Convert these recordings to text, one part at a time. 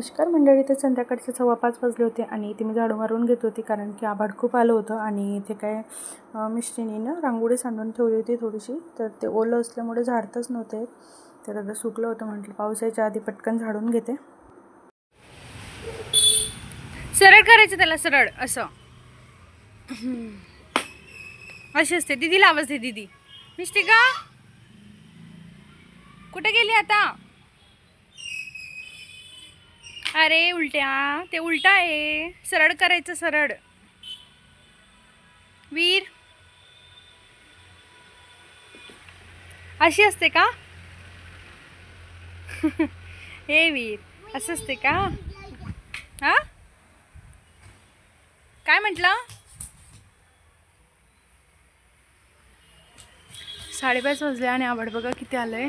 नमस्कार मंडळी. तर संध्याकाळचे सव्वा पाच वाजले होते आणि इथे मी झाडू मारून घेत होती कारण की आभाळ खूप आलं होतं आणि इथे काय अं, रांगोळी सांडून ठेवली होती थोडीशी. तर ते ओलं असल्यामुळे झाडतच नव्हते. तर आता सुकलं होतं म्हटलं पावसाच्या आधी पटकन झाडून घेते. सरळ करायचं त्याला सरळ असं. अशी असते. दिदीला आवाज दे दिदी. मिस्टिका कुठे गेली आता? अरे उलट्या ते उलटा आहे. सरळ करायचं सरळ. वीर. अशी असते का? हे वीर असं असते का? हा? काय म्हटलं? साडेपाच वाजले आणि आवड बघा किती आलंय.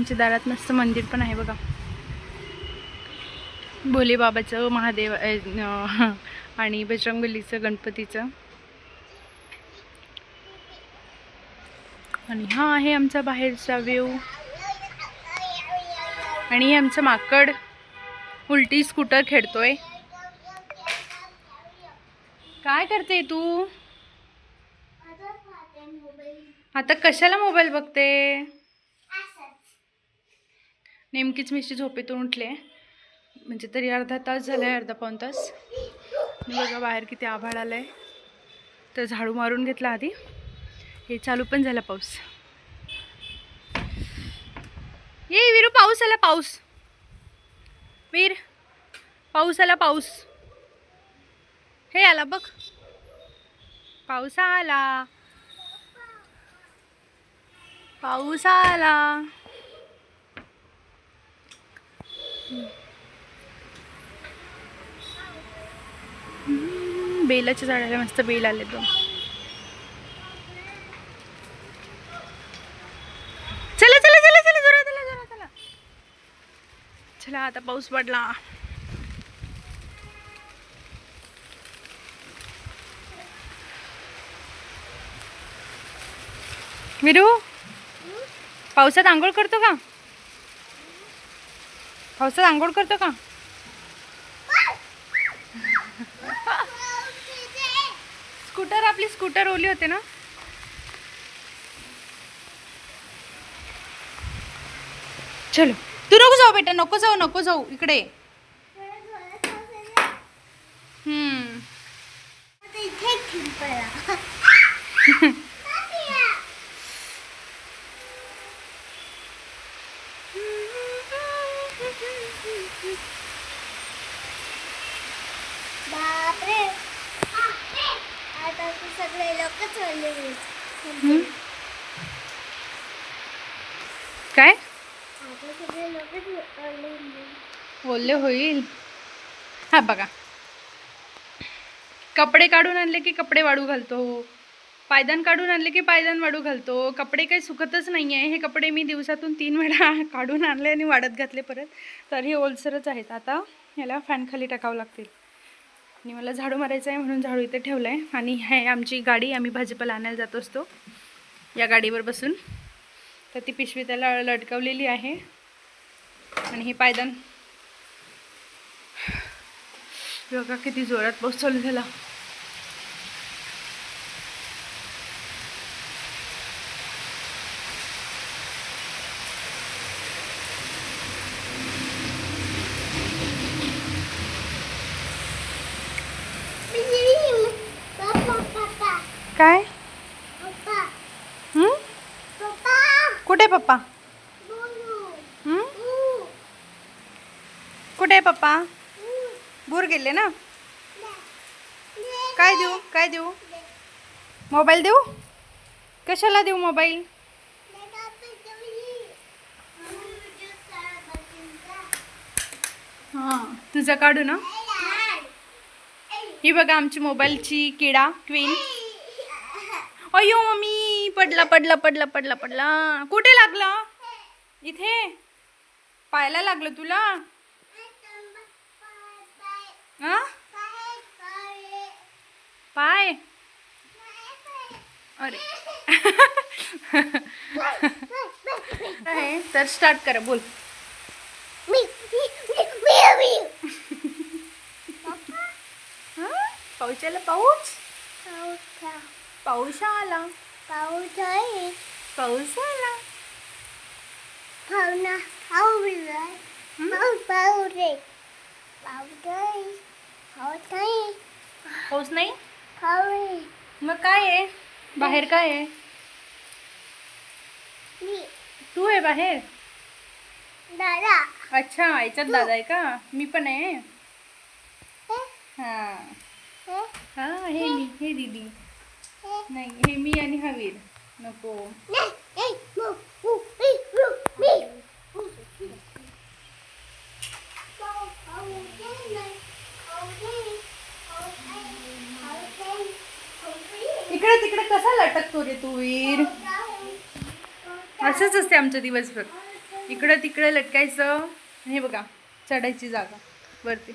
आमच्या दारात मस्त मंदिर पण आहे बघा. भोले बाबाचं महादेव आणि बजरंगबलीचं गणपतीचं. आणि हा आहे आमचा बाहेरचा व्ह्यू आणि आमचं माकड. उलटी स्कूटर खेळतोय. काय करते तू? आता कशाला मोबाईल बघते? नेमकीच मिशी झोपेतून उठले. म्हणजे तरी अर्धा तास झालाय अर्धा पाऊण तास. मी बघा बाहेर किती आभाळ आलं आहे तर झाडू मारून घेतला आधी. हे चालू पण झाला पाऊस. ये विरू पाऊस आला पाऊस. वीर पाऊस आला पाऊस. हे आला बघ. पाऊस आला. पाऊस आला हम्म, बेलाच्या झाडाला मस्त बेल आले तो चला चला चला चला जोरा चला जोरा चला चला आता पाऊस पडला. विरू? पावसात आंघोळ करतो का? पावसात आंघोळ करतो का? स्कूटर आपली स्कूटर ओली होते ना? चलो. तू नको जाऊ बेटा नको जाऊ नको जाऊ. इकडे हम्म. बापरे आता सगळे लोकच. काय? ओले होईल. हा बघा. कपडे काढून आणले की कपडे वाळू घालतो. पायदान काढून आणले की पायदान वाळू घालतो. कपडे काही सुकतच नाही आहे हे कपडे मी दिवसातून तीन वेळा काढून आणले आणि वाळत घातले परत. तर हे ओलसरच आहेत. आता याला फॅन खाली टाकावं लागतील. आणि मला झाडू मारायचं आहे म्हणून झाडू इथे ठेवलं आहे आणि हे आमची गाडी आम्ही भाजीपाला आणायला जात असतो या गाडीवर बसून. तर ती पिशवी त्याला लटकवलेली आहे. आणि हे पायदान. बघा किती जोरात पाऊस चालू झाला पप्पा पप्पा काय? हं? कुठे पप्पा? कुठे पप्पा? दूर गेले ना? काय देऊ? काय देऊ? मोबाईल देऊ? कशाला देऊ मोबाईल? हां तुझा काढू ना? ही बघा आमची मोबाईलची किडा क्वीन. अयो मम्मी पडला पडला पडला पडला पडला. कुठे लागला? इथे. पायाला लागलं तुला? हा? पाय. अरे. आहे तर स्टार्ट करा बोल. मी मी मी मी हा? पाऊस आहे पाऊस आला पाहुणा आवडला पाऊस पाऊस आहे पाऊस आहे पाऊस आहे पाऊस नाही? पाऊस मग काय आहे? बाहेर काय आहे? मी. तू आहे बाहेर? दादा. अच्छा याच्यात दादा आहे का? मी पण आहे. हे? हा. हे? हे मी हे? दीदी हे नाही हे मी आणि हवीर. नको. इकडे तिकडे कसा लटकतो रे तू वीर? असंच असते आमचं दिवसभर. इकडं तिकडे लटकायचं. हे बघा चढायची जागा. वरती.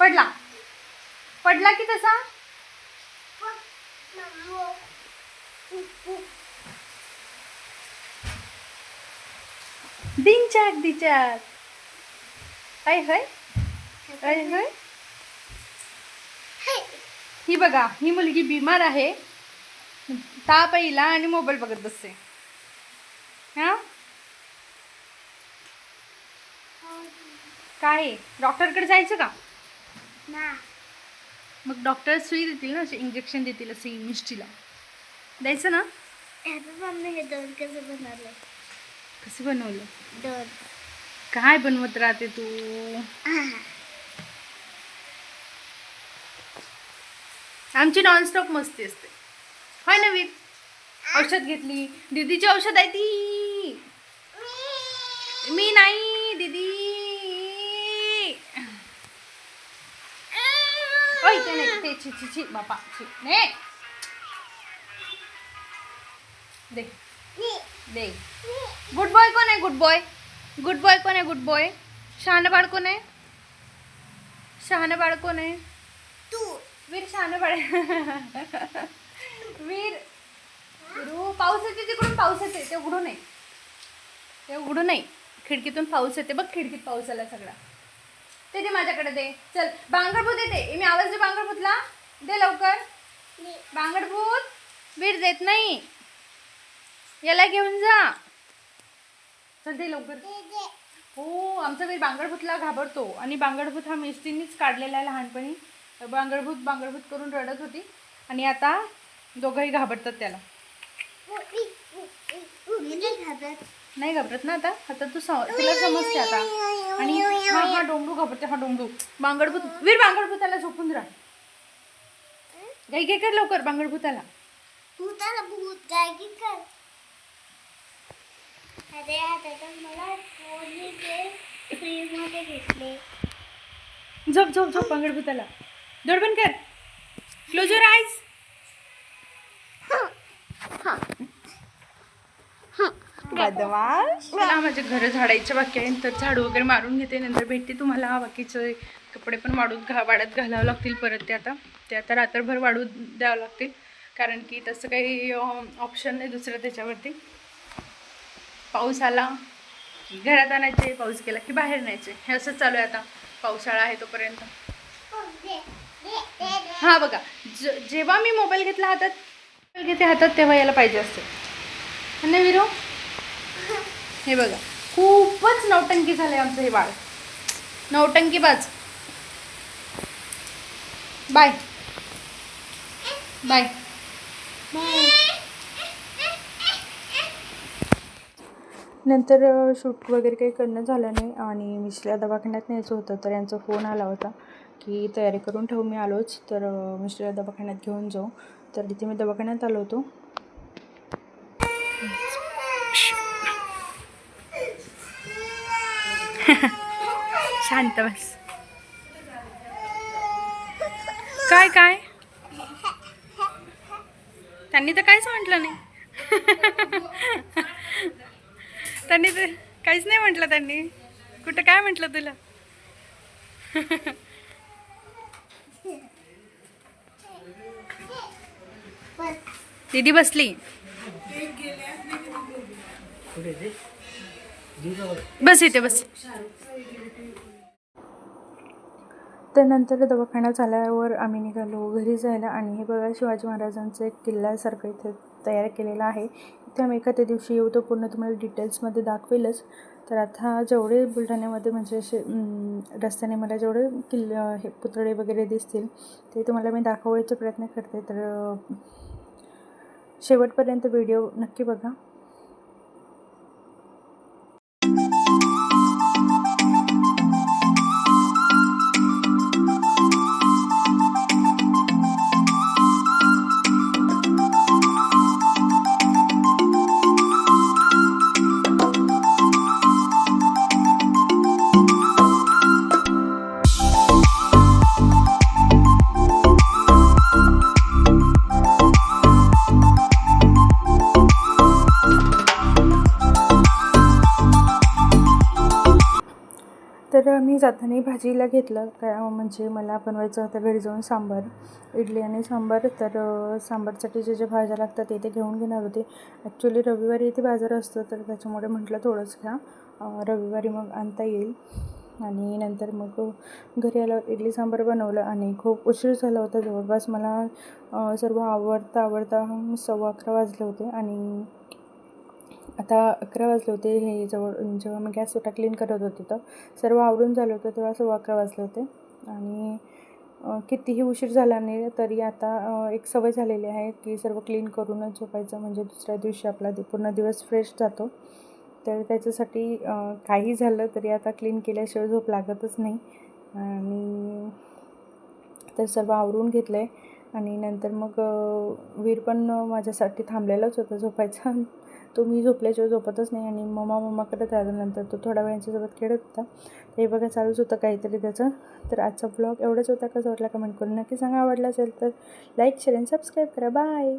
पडला. पडला की तसा? दिनचाक दिचाक काय होय? काय होय? ही. बघा ही मुलगी बिमार आहे. ताप येईला आणि मोबाईल बघत बसते. हा? काय? डॉक्टरकडे जायचं का? ना. मग डॉक्टर सुई देतील ना असे इंजेक्शन देतील असे मिष्टीला द्यायचं ना? मम्मी हे दोन कसं बनवलं कसं बनवलं? दोन काय बनवत राहते तू? आमची नॉनस्टॉप मस्ती असते. होय ना वीर औषध घेतली. दीदीची औषध आहे ती. मी नाही दीदी. इथे नाही ते छी छी छी बापा छी ने दे दे गुड बॉय कोण आहे गुड बॉय गुड बॉय कोण आहे गुड बॉय शहाणं बाळ कोण आहे शहाणं बाळ कोण आहे तू वीर शहाणं बाळ वीर रू पाऊस येते तिकडून पाऊस येते ते उघडू नये ते उघडू नाही खिडकीतून पाऊस येते बघ खिडकीत पाऊस आला सगळा ते दे माझ्याकडे दे. चल बांगडभूत येते. मी आवाज दे बांगडभूतला दे लवकर. बांगडभूत वीर देत नाही. याला घेऊन जा. चल दे लवकर. हो आमचा वीर बांगडभूतला घाबरतो. आणि बांगडभूत हा मिस्टीनीच काढलेला आहे लहानपणी. बांगडभूत बांगडभूत करून रडत होती. आणि आता दोघंही घाबरतात त्याला. नाही घाबरत ना आता? आता तू सम तिला समजते आता. आणि हा हा डोंगरू घाबरते हा डोंगरू बांगडभूत वीर बांगडभूताला झोपून राहा. घाई घाई कर लवकर बांगडभूताला. भूताला भूत काय की कर. अरे आता तर मला ते घेतले. झोप झोप झोप बांगडभूताला. बंद कर. क्लोज युअर आईज बदमाश. मला माझे घर झाडायचे बाकी आहे तर झाडू वगैरे मारून घेते नंतर भेटते तुम्हाला बाकीचे कपडे पण वाढून घा वाढत घालावं लागतील परत ते आता. ते आता रात्रभर वाढू द्यावं लागतील. कारण की तसं काही ऑप्शन नाही दुसरं त्याच्यावरती. पाऊस आला की घरात आणायचे पाऊस केला की बाहेर न्यायचे. हे असंच चालू आहे आता. पावसाळा आहे तोपर्यंत. हा बघा ज जेव्हा मी मोबाईल घेतला हातात मोबाईल घेते हातात तेव्हा यायला पाहिजे असते. ना विरो? हे बघा खूपच नौटंकी झालंय आमचं हे बाळ. नौटंकी बाज. बाय. बाय. नंतर शूट वगैरे काही करणं झालं नाही आणि मिश्रीला दवाखान्यात न्यायचं होतं तर यांचा फोन आला होता की तयारी करून ठेवू मी आलोच. तर मिश्रीला दवाखान्यात घेऊन जाऊ. तर तिथे मी दवाखान्यात आलो होतो. शांत बस. काय काय? त्यांनी तर काहीच म्हटलं नाही. त्यांनी तर काहीच नाही म्हटलं त्यांनी. कुठं काय म्हटलं तुला? दीदी बसली. बस इथे बस. त्यानंतर दवाखाना झाल्यावर आम्ही निघालो. घरी जायला आणि हे बघा शिवाजी महाराजांचं एक किल्ल्यासारखं इथे तयार केलेलं आहे. इथे आम्ही एखाद्या दिवशी येऊ तो पूर्ण तुम्हाला डिटेल्समध्ये दाखवेलच. तर आता जेवढे बुलढाण्यामध्ये म्हणजे असे रस्त्याने मला जेवढे किल्ल हे पुतळे वगैरे दिसतील ते तुम्हाला मी दाखवायचा प्रयत्न करते. तर शेवटपर्यंत व्हिडिओ नक्की बघा. तर मी जाताना भाजीला घेतलं. काय म्हणजे मला बनवायचं होतं घरी जाऊन सांबार इडली आणि सांबार. तर सांबारसाठी जे जे भाज्या लागतात ते ते घेऊन घेणार होते. ॲक्च्युली रविवारी इथे बाजार असतो तर त्याच्यामुळे म्हटलं थोडंच घ्या. रविवारी मग आणता येईल. आणि नंतर मग घरी आल्यावर इडली सांबार बनवलं आणि खूप उशीर झाला होता. जवळपास मला सर्व आवडता आवडता सव्वा अकरा वाजले होते आणि आता अकरा वाजले होते हे जवळ जेव्हा मी गॅस ओटा क्लीन करत होते तर सर्व आवरून झालं होतं तेव्हा सव्वा अकरा वाजले होते. आणि कितीही उशीर झाला नाही तरी आता एक सवय झालेली आहे की सर्व क्लीन करूनच झोपायचं. म्हणजे दुसऱ्या दिवशी आपला दि- पूर्ण दिवस फ्रेश जातो. तर त्याच्यासाठी काही झालं तरी आता क्लीन केल्याशिवाय झोप लागतच नाही. आणि तर सर्व आवरून घेतलं आहे आणि नंतर मग वीर पण माझ्यासाठी थांबलेलाच होता झोपायचा. तो मी झोपल्याशिवाय झोपतच नाही आणि मम्मा मम्मा करत आल्यानंतर तो थोड्या वेळांच्यासोबत खेळत होता. ते बघा चालूच होतं काहीतरी त्याचं. तर आजचा ब्लॉग एवढंच होता. कसा वाटला कमेंट करून नक्की सांगा. आवडला असेल तर लाईक शेअर आणि सबस्क्राईब करा. बाय